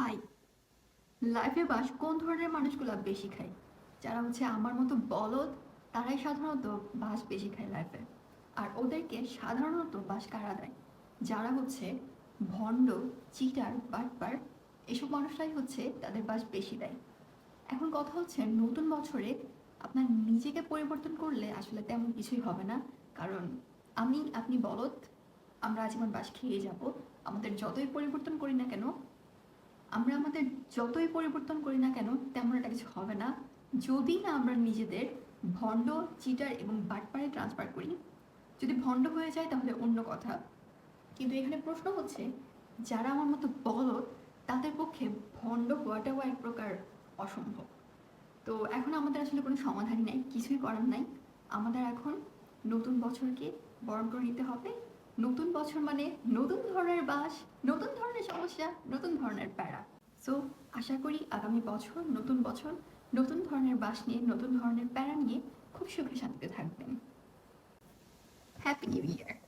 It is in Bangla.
হাই লাইফে বাস কোন ধরনের মানুষগুলো বেশি খায়? যারা হচ্ছে আমার মতো বলদ, তারাই সাধারণত বাস বেশি খায় লাইফে আর ওদেরকে সাধারণত বাস কারা দেয়? যারা হচ্ছে ভণ্ড চিটার বাটপার, এসব মানুষরাই হচ্ছে তাদের বাস বেশি দেয়। এখন কথা হচ্ছে নতুন বছরে আপনার নিজেকে পরিবর্তন করলে আসলে তেমন কিছুই হবে না। কারণ আমি, আপনি বলদ, আমরা আজীবন বাস খেয়ে যাব। আমাদের যতই পরিবর্তন করি না কেন আমরা আমাদের যতই পরিবর্তন করি না কেন, তেমন একটা কিছু হবে না। যদি না আমরা নিজেদের ভণ্ড চিটার এবং বাটপারে ট্রান্সফার করি, যদি ভণ্ড হয়ে যায় তাহলে অন্য কথা। কিন্তু এখানে প্রশ্ন হচ্ছে, যারা আমার মতো বলদ, তাদের পক্ষে ভণ্ড হওয়াটাও এক প্রকার অসম্ভব। তো এখন আমাদের আসলে কোনো সমাধান নেই, কিছুই করার নাই। আমাদের এখন নতুন বছরকে বরণ করে নিতে হবে। বছর মানে নতুন ধরনের বাস, নতুন ধরনের সমস্যা, নতুন ধরনের প্যারা। সো আশা করি আগামী বছর, নতুন বছর, নতুন ধরনের বাস নিয়ে, নতুন ধরনের প্যারা নিয়ে খুব সুখে শান্তিতে থাকবেন। Happy new year